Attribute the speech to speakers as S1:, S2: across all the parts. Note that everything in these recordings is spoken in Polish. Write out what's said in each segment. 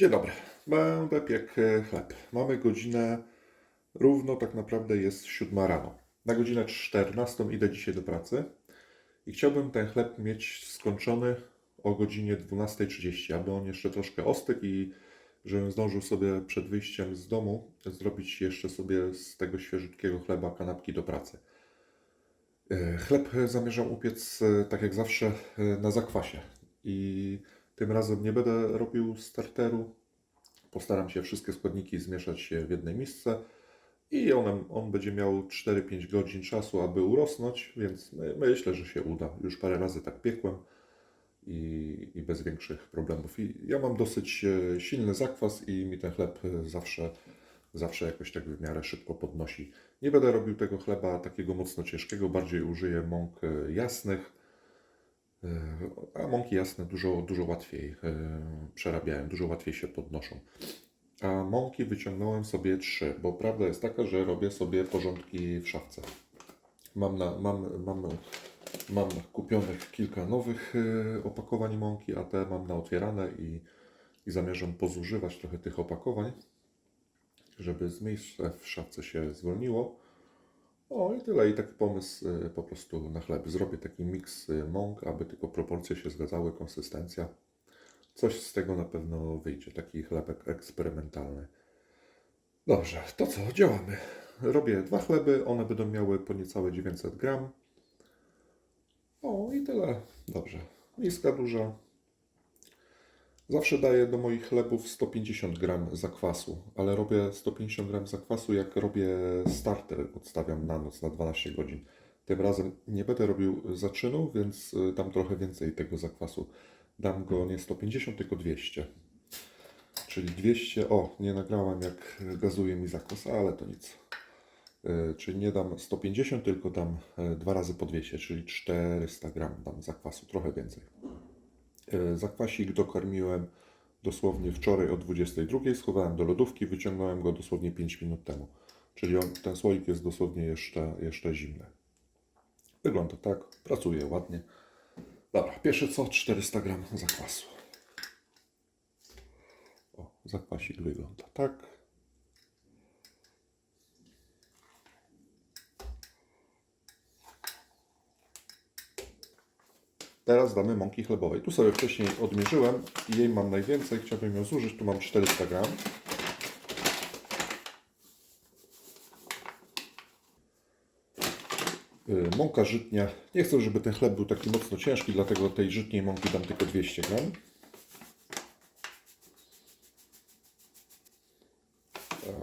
S1: Dzień dobry. Będę piekł chleb. Mamy godzinę równo, tak naprawdę jest siódma rano. Na godzinę 14 idę dzisiaj do pracy i chciałbym ten chleb mieć skończony o godzinie 12.30, aby on jeszcze troszkę ostygł i żebym zdążył sobie przed wyjściem z domu zrobić jeszcze sobie z tego świeżutkiego chleba kanapki do pracy. E, Chleb zamierzam upiec, e, tak jak zawsze, e, na zakwasie. I tym razem nie będę robił starteru. Postaram się wszystkie składniki zmieszać w jednej misce i on, on będzie miał 4-5 godzin czasu, aby urosnąć, więc my, myślę, że się uda. Już parę razy tak piekłem i, i bez większych problemów. I ja mam dosyć e, silny zakwas i mi ten chleb zawsze, zawsze jakoś tak w miarę szybko podnosi. Nie będę robił tego chleba takiego mocno ciężkiego, bardziej użyję mąk e, jasnych. E, A mąki jasne dużo, dużo łatwiej e, przerabiają, dużo łatwiej się podnoszą. A mąki wyciągnąłem sobie trzy, bo prawda jest taka, że robię sobie porządki w szafce. Mam, na, mam, mam, mam kupionych kilka nowych e, opakowań mąki, a te mam naotwierane i, i zamierzam pozużywać trochę tych opakowań, żeby z w szafce się zwolniło. O i tyle. I taki pomysł y, po prostu na chleb. Zrobię taki miks y, mąk, aby tylko proporcje się zgadzały, konsystencja. Coś z tego na pewno wyjdzie. Taki chlebek eksperymentalny. Dobrze, to co? Działamy. Robię dwa chleby. One będą miały po niecałe 900 gram. O i tyle. Dobrze. Miska duża. Zawsze daję do moich chlebów 150 gram zakwasu, ale robię 150 gram zakwasu jak robię starter, odstawiam na noc na 12 godzin. Tym razem nie będę robił zaczynu, więc y, dam trochę więcej tego zakwasu. Dam go nie 150, tylko 200. Czyli 200, o, nie nagrałem jak gazuje mi zakwas, ale to nic. Y, Czyli nie dam 150, tylko dam y, dwa razy po 200, czyli 400 gram dam zakwasu, trochę więcej. E, Zakwasik dokarmiłem dosłownie wczoraj o 22. Schowałem do lodówki, wyciągnąłem go dosłownie 5 minut temu. Czyli on, ten słoik jest dosłownie jeszcze, jeszcze zimny. Wygląda tak, pracuje ładnie. Dobra, pierwsze co 400 gram zakwasu. O, zakwasik wygląda tak. Teraz damy mąki chlebowej. Tu sobie wcześniej odmierzyłem i jej mam najwięcej. Chciałbym ją zużyć. Tu mam 400 gram. Y, Mąka żytnia. Nie chcę, żeby ten chleb był taki mocno ciężki, dlatego tej żytniej mąki dam tylko 200 gram.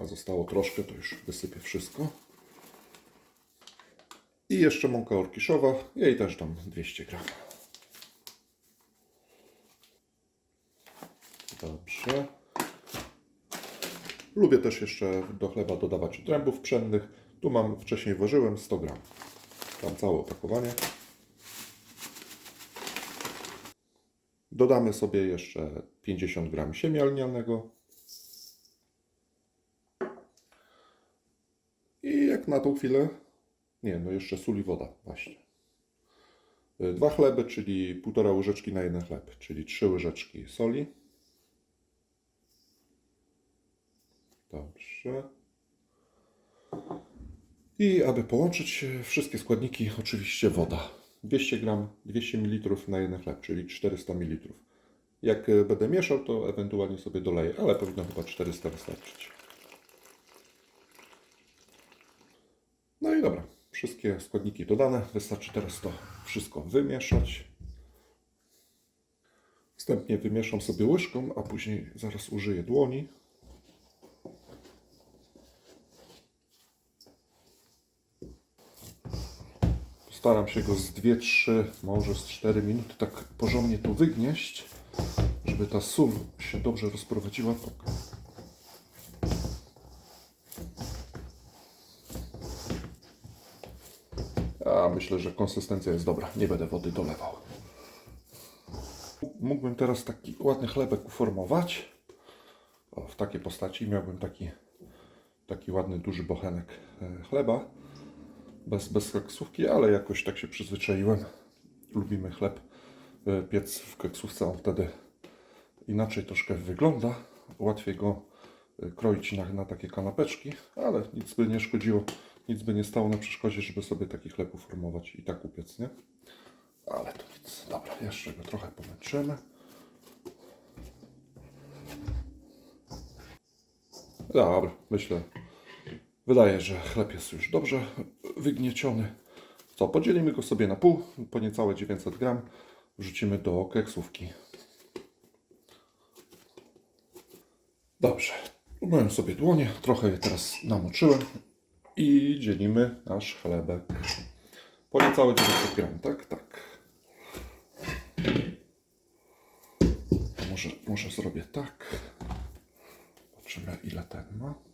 S1: Zostało troszkę, to już wysypię wszystko. I jeszcze mąka orkiszowa. Jej też dam 200 gram. Lubię też jeszcze do chleba dodawać trębów pszennych. Tu mam, wcześniej ważyłem 100 gram. Tam całe opakowanie. Dodamy sobie jeszcze 50 gram siemię lnianego. I jak na tą chwilę, nie, no jeszcze sól i woda, właśnie. Dwa chleby, czyli półtora łyżeczki na jeden chleb, czyli trzy łyżeczki soli. Dobrze. I aby połączyć wszystkie składniki, oczywiście woda. 200 gram, 200 ml na jeden chleb, czyli 400 ml. Jak będę mieszał, to ewentualnie sobie doleję, ale powinno chyba 400 wystarczyć. No i dobra, wszystkie składniki dodane. Wystarczy teraz to wszystko wymieszać. Wstępnie wymieszam sobie łyżką, a później zaraz użyję dłoni. Staram się go z 2-3, może z 4 minuty tak porządnie tu wygnieść, żeby ta sól się dobrze rozprowadziła. A myślę, że konsystencja jest dobra. Nie będę wody dolewał. Mógłbym teraz taki ładny chlebek uformować. W takiej postaci miałbym taki, taki ładny, duży bochenek e, chleba bez, bez keksówki, ale jakoś tak się przyzwyczaiłem. Lubimy chleb e, piec w keksówce, on wtedy inaczej troszkę wygląda. łatwiej go y, kroić na, na takie kanapeczki, ale nic by nie szkodziło, nic by nie stało na przeszkodzie, żeby sobie taki chleb uformować i tak upiec, nie? Ale to nic. Dobra, jeszcze go trochę pomęczymy. Dobra, myślę. Wydaje, że chleb jest już dobrze wygnieciony. Co, podzielimy go sobie na pół, po niecałe 900 gram. Wrzucimy do keksówki. Dobrze, umyłem sobie dłonie, trochę je teraz namoczyłem i dzielimy nasz chlebek. Po niecałe 900 gram, tak? Tak. Może, może zrobię tak. Zobaczymy ile ten ma.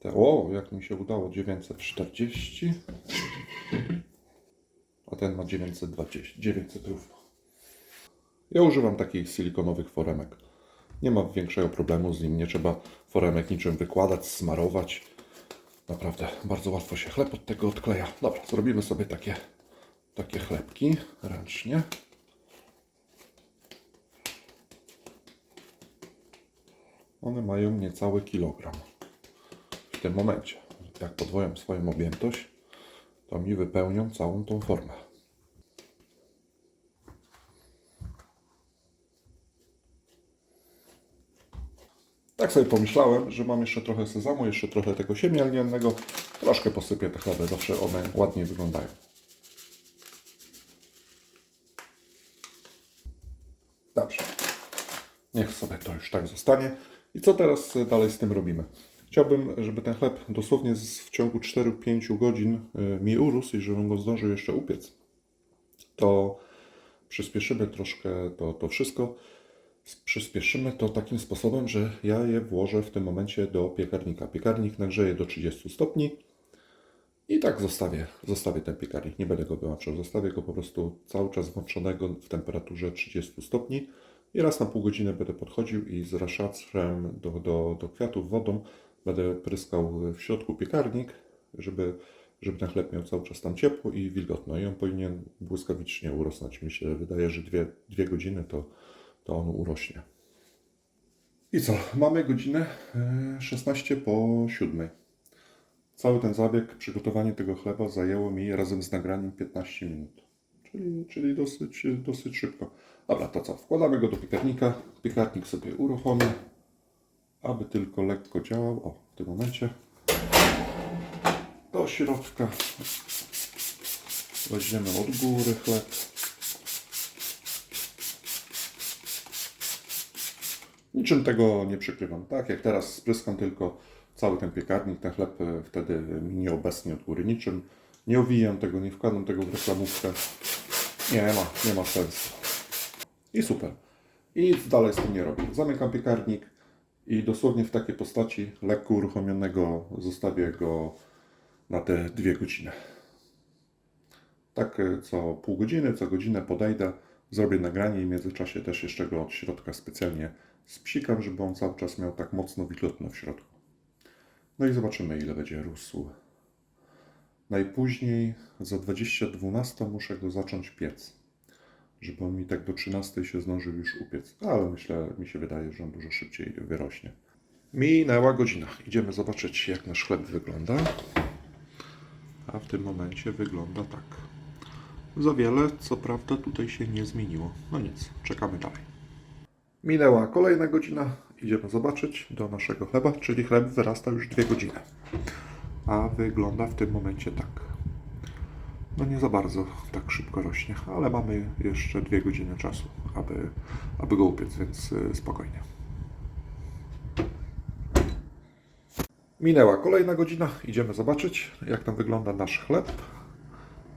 S1: Te, o, jak mi się udało, 940. A ten ma 920, 900 równo. Ja używam takich silikonowych foremek. Nie ma większego problemu z nim, nie trzeba foremek niczym wykładać, smarować. Naprawdę bardzo łatwo się chleb od tego odkleja. Dobra, zrobimy sobie takie, takie chlebki ręcznie. One mają niecały kilogram w tym momencie. Jak podwoją swoją objętość, to mi wypełnią całą tą formę. Tak sobie pomyślałem, że mam jeszcze trochę sezamu, jeszcze trochę tego siemię lnianego. Troszkę posypię te chleby, zawsze one ładniej wyglądają. Dobrze. Niech sobie to już tak zostanie. I co teraz dalej z tym robimy? Chciałbym, żeby ten chleb dosłownie w ciągu 4-5 godzin e, mi urósł i żebym go zdążył jeszcze upiec. To przyspieszymy troszkę to, to wszystko. Przyspieszymy to takim sposobem, że ja je włożę w tym momencie do piekarnika. Piekarnik nagrzeje do 30 stopni i tak zostawię, zostawię ten piekarnik. Nie będę go wyłączał. Zostawię go po prostu cały czas włączonego w temperaturze 30 stopni. I raz na pół godziny będę podchodził i z raszaczem do, do, do kwiatów wodą będę pryskał w środku piekarnik, żeby, żeby ten chleb miał cały czas tam ciepło i wilgotno. I on powinien błyskawicznie urosnąć. Mi się wydaje, że dwie, godziny to, to on urośnie. I co? Mamy godzinę e, 16 po 7. Cały ten zabieg, przygotowanie tego chleba zajęło mi razem z nagraniem 15 minut. Czyli, czyli dosyć, dosyć szybko. Dobra, to co? Wkładamy go do piekarnika. Piekarnik sobie uruchomi, aby tylko lekko działał. O, w tym momencie. Do środka weźmiemy od góry chleb. Niczym tego nie przykrywam. Tak jak teraz spryskam tylko cały ten piekarnik, ten chleb e, wtedy mi nie obecnie od góry niczym. Nie owijam tego, nie wkładam tego w reklamówkę. Nie ma, nie ma sensu. I super. I nic dalej z tym nie robię. Zamykam piekarnik i dosłownie w takiej postaci lekko uruchomionego zostawię go na te dwie godziny. Tak e, co pół godziny, co godzinę podejdę, zrobię nagranie i w międzyczasie też jeszcze go od środka specjalnie spsikam, żeby on cały czas miał tak mocno wilgotno w środku. No i zobaczymy ile będzie rósł. Najpóźniej za 2012 muszę go zacząć piec, żeby on mi tak do 13 się zdążył już upiec. Ale myślę, mi się wydaje, że on dużo szybciej wyrośnie. Minęła godzina. Idziemy zobaczyć, jak nasz chleb wygląda. A w tym momencie wygląda tak. Za wiele, co prawda, tutaj się nie zmieniło. No nic, czekamy dalej. Minęła kolejna godzina. Idziemy zobaczyć do naszego chleba, czyli chleb wyrasta już dwie godziny. A wygląda w tym momencie tak. No nie za bardzo tak szybko rośnie, ale mamy jeszcze dwie godziny czasu, aby, aby go upiec, więc y, spokojnie. Minęła kolejna godzina. Idziemy zobaczyć, jak tam wygląda nasz chleb.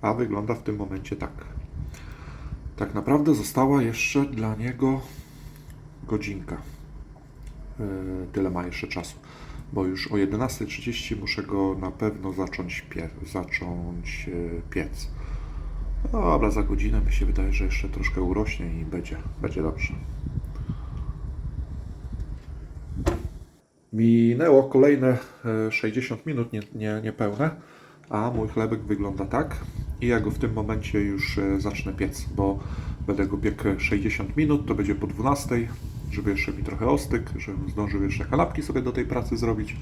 S1: A wygląda w tym momencie tak. Tak naprawdę została jeszcze dla niego godzinka. Yy, Tyle ma jeszcze czasu, bo już o 11.30 muszę go na pewno zacząć, pie- zacząć yy, piec. No Dobra, za godzinę mi się wydaje, że jeszcze troszkę urośnie i będzie, będzie dobrze. Minęło kolejne e, 60 minut, nie, nie, niepełne, a mój chlebek wygląda tak. I ja go w tym momencie już e, zacznę piec, bo będę go piekł 60 minut, to będzie po 12. żeby jeszcze mi trochę ostyk, żebym zdążył jeszcze kanapki sobie do tej pracy zrobić.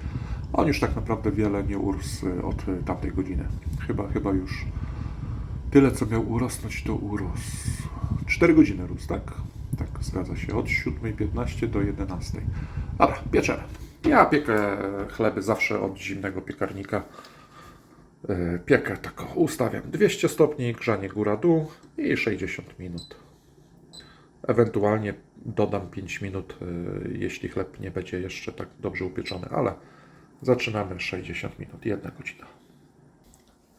S1: On już tak naprawdę wiele nie urósł od tamtej godziny. Chyba, chyba już tyle, co miał urosnąć, to urósł. 4 godziny rósł, tak? Tak, zgadza się. Od 7.15 do 11.00. Dobra, pieczemy. Ja piekę chleby zawsze od zimnego piekarnika. E, Piekę taką ustawiam 200 stopni, grzanie góra-dół i 60 minut. Ewentualnie dodam 5 minut, e, jeśli chleb nie będzie jeszcze tak dobrze upieczony, ale zaczynamy 60 minut, jedna godzina.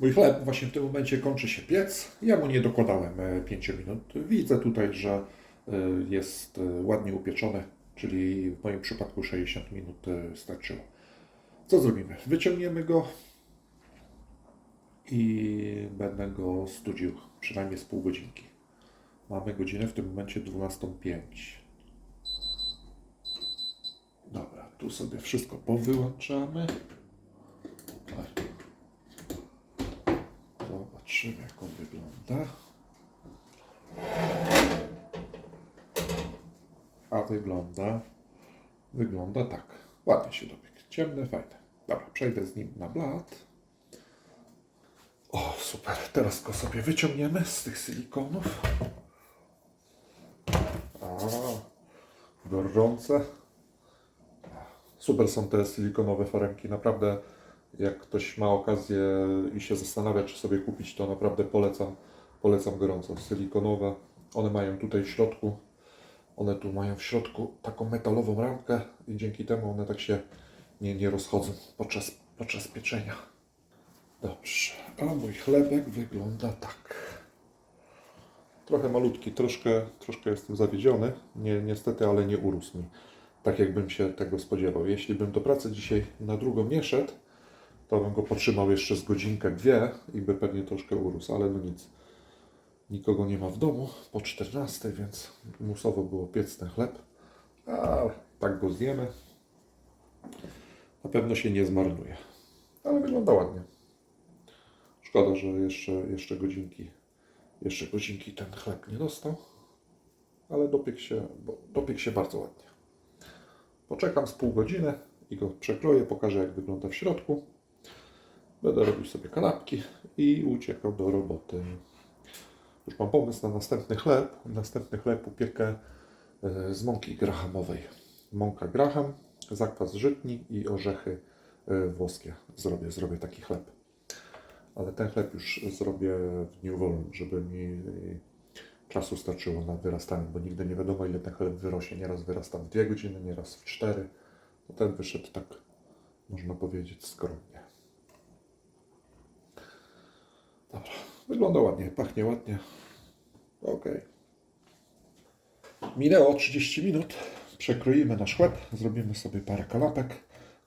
S1: Mój chleb właśnie w tym momencie kończy się piec. Ja mu nie dokładałem 5 minut. Widzę tutaj, że e, jest e, ładnie upieczony, czyli w moim przypadku 60 minut e, starczyło. Co zrobimy? Wyciągniemy go i będę go studził przynajmniej z pół godzinki. Mamy godzinę w tym momencie 12.05. Dobra, tu sobie wszystko powyłączamy. Tak. Zobaczymy, jak on wygląda. A wygląda, wygląda tak. Ładnie się dobiegł. Ciemne, fajne. Dobra, przejdę z nim na blat. O, super. Teraz go sobie wyciągniemy z tych silikonów. A, gorące. Super są te silikonowe foremki. Naprawdę, jak ktoś ma okazję i się zastanawia, czy sobie kupić, to naprawdę polecam. Polecam gorąco. Silikonowe. One mają tutaj w środku, one tu mają w środku taką metalową ramkę i dzięki temu one tak się nie, nie rozchodzą podczas, podczas pieczenia. Dobrze, a mój chlebek wygląda tak. Trochę malutki, troszkę, troszkę jestem zawiedziony. Nie, niestety, ale nie urósł mi. Tak jakbym się tego spodziewał. Jeśli bym do pracy dzisiaj na drugą nie szedł, to bym go potrzymał jeszcze z godzinkę, dwie i by pewnie troszkę urósł, ale no nic. Nikogo nie ma w domu po 14, więc musowo było piec ten chleb. A tak go zjemy. Na pewno się nie zmarnuje. Ale wygląda ładnie. Szkoda, że jeszcze, jeszcze godzinki, jeszcze godzinki ten chleb nie dostał, ale dopiekł się, bo dopiekł się bardzo ładnie. Poczekam z pół godziny i go przekroję, pokażę jak wygląda w środku. Będę robił sobie kanapki i uciekał do roboty. Już mam pomysł na następny chleb. Następny chleb upiekę e, z mąki grahamowej. Mąka graham, zakwas żytni i orzechy e, włoskie. Zrobię, zrobię taki chleb ale ten chleb już zrobię w dniu wolnym, żeby mi czasu starczyło na wyrastanie, bo nigdy nie wiadomo ile ten chleb wyrośnie. Nieraz wyrasta w dwie godziny, nieraz w cztery. No ten wyszedł tak, można powiedzieć, skromnie. Dobra, wygląda ładnie, pachnie ładnie. Ok. Minęło 30 minut. Przekroimy nasz chleb, zrobimy sobie parę kanapek.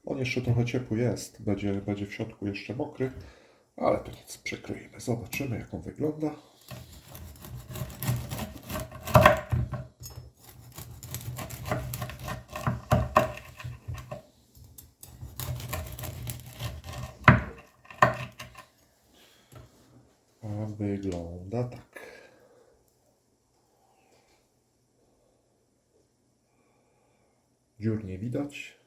S1: On jeszcze trochę ciepły jest, będzie, będzie w środku jeszcze mokry. Ale to nic, przekroimy. Zobaczymy, jak on wygląda. A wygląda tak. Dziur nie widać.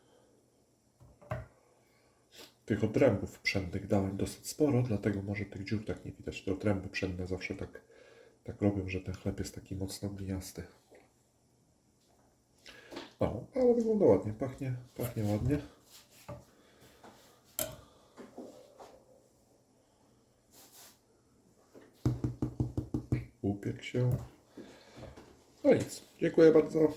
S1: Tych otrębów przednych dałem dosyć sporo, dlatego może tych dziur tak nie widać. Te otręby przednie zawsze tak, tak robią, że ten chleb jest taki mocno gliniasty. O, ale wygląda ładnie, pachnie, pachnie ładnie. Upiekł się. No nic, dziękuję bardzo.